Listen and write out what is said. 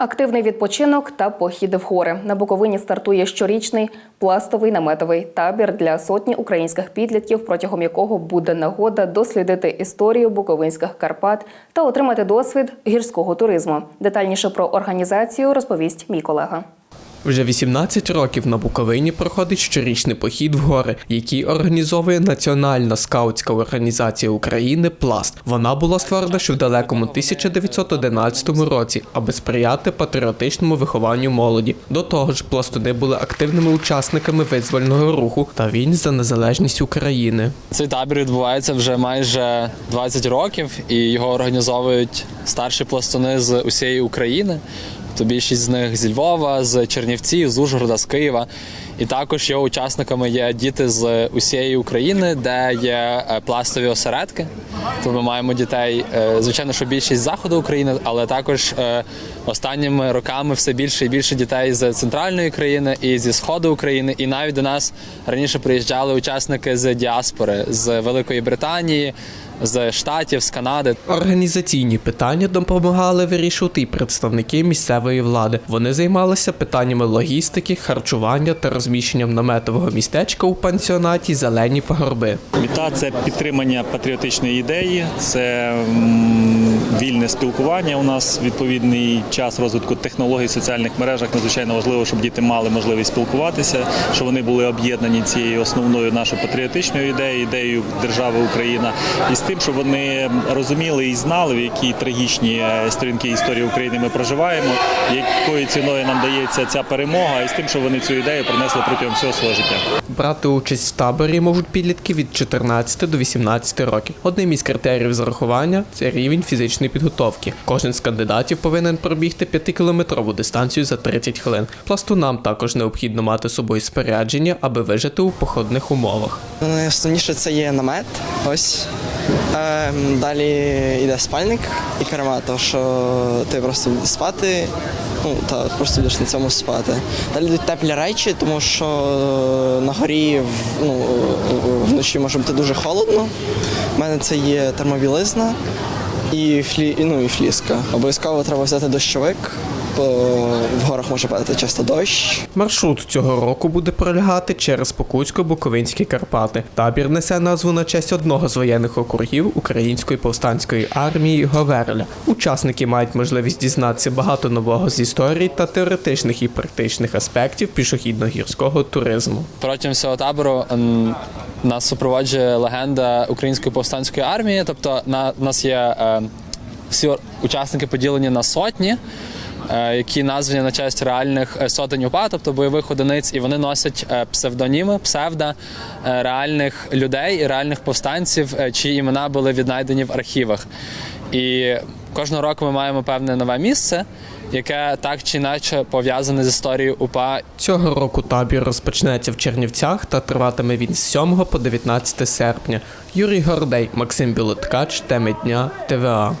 Активний відпочинок та похід в гори на Буковині стартує щорічний пластовий наметовий табір для сотні українських підлітків, протягом якого буде нагода дослідити історію буковинських Карпат та отримати досвід гірського туризму. Детальніше про організацію розповість мій колега. Вже 18 років на Буковині проходить щорічний похід в гори, який організовує Національна скаутська організація України Пласт. Вона була створена ще в далекому 1911 році, аби сприяти патріотичному вихованню молоді. До того ж, пластуни були активними учасниками визвольного руху та війн за незалежність України. Цей табір відбувається вже майже 20 років, і його організовують старші пластуни з усієї України. То більшість з них зі Львова, з Чернівців, з Ужгорода, з Києва. І також його учасниками є діти з усієї України, де є е, пластові осередки. То ми маємо дітей, е, звичайно, що більшість заходу України, але також е, останніми роками все більше і більше дітей з центральної країни і зі сходу України. І навіть до нас раніше приїжджали учасники з діаспори з Великої Британії, з Штатів, з Канади. Організаційні питання допомагали вирішувати і представники місцевої влади. Вони займалися питаннями логістики, харчування та розміщенням наметового містечка у пансіонаті Зелені пагорби. Мета це підтримання патріотичної ідеї, це вільне спілкування. У нас відповідний час розвитку технологій в соціальних мережах. Надзвичайно важливо, щоб діти мали можливість спілкуватися, щоб вони були об'єднані цією основною нашою патріотичною ідеєю, ідеєю держави Україна, і з тим, щоб вони розуміли і знали, в які трагічні е, сторінки історії України ми проживаємо, якою ціною нам дається ця перемога, і з тим, щоб вони цю ідею принесли протягом всього свого життя. Брати участь в таборі можуть підлітки від 14 до 18 років. Одним із критеріїв зарахування це рівень фізичної підготовки. Кожен з кандидатів повинен пробігти 5-кілометрову дистанцію за 30 хвилин. Пластунам також необхідно мати з собою спорядження, аби вижити у походних умовах. Найосновніше це є намет. Ось. Е, далі йде спальник і карма, то що ти просто спати, ну та просто будеш на цьому спати. Далі йдуть теплі речі, тому що е, на горі ну, вночі може бути дуже холодно. У мене це є термобілизна і, флі, і, ну, і фліска. Обов'язково треба взяти дощовик, бо в горах може падати часто дощ. Маршрут цього року буде пролягати через Покутсько-Буковинські Карпати. Табір несе назву на честь одного з воєнних округів Української повстанської армії Говерля. Учасники мають можливість дізнатися багато нового з історії та теоретичних і практичних аспектів пішохідно-гірського туризму. Протягом всього табору нас супроводжує легенда Української повстанської армії. Тобто на нас є е, всі учасники поділені на сотні. Е, Які названі на честь реальних е, сотень УПА, тобто бойових одиниць, і вони носять е, псевдоніми, псевда е, реальних людей і реальних повстанців, чиї імена були віднайдені в архівах. І кожного року ми маємо певне нове місце, яке так чи інакше пов'язане з історією УПА Цього року табір розпочнеться в Чернівцях та триватиме він з 7 по 19 серпня. Юрій Гордей, Максим Білоткач, теми дня, ТВА.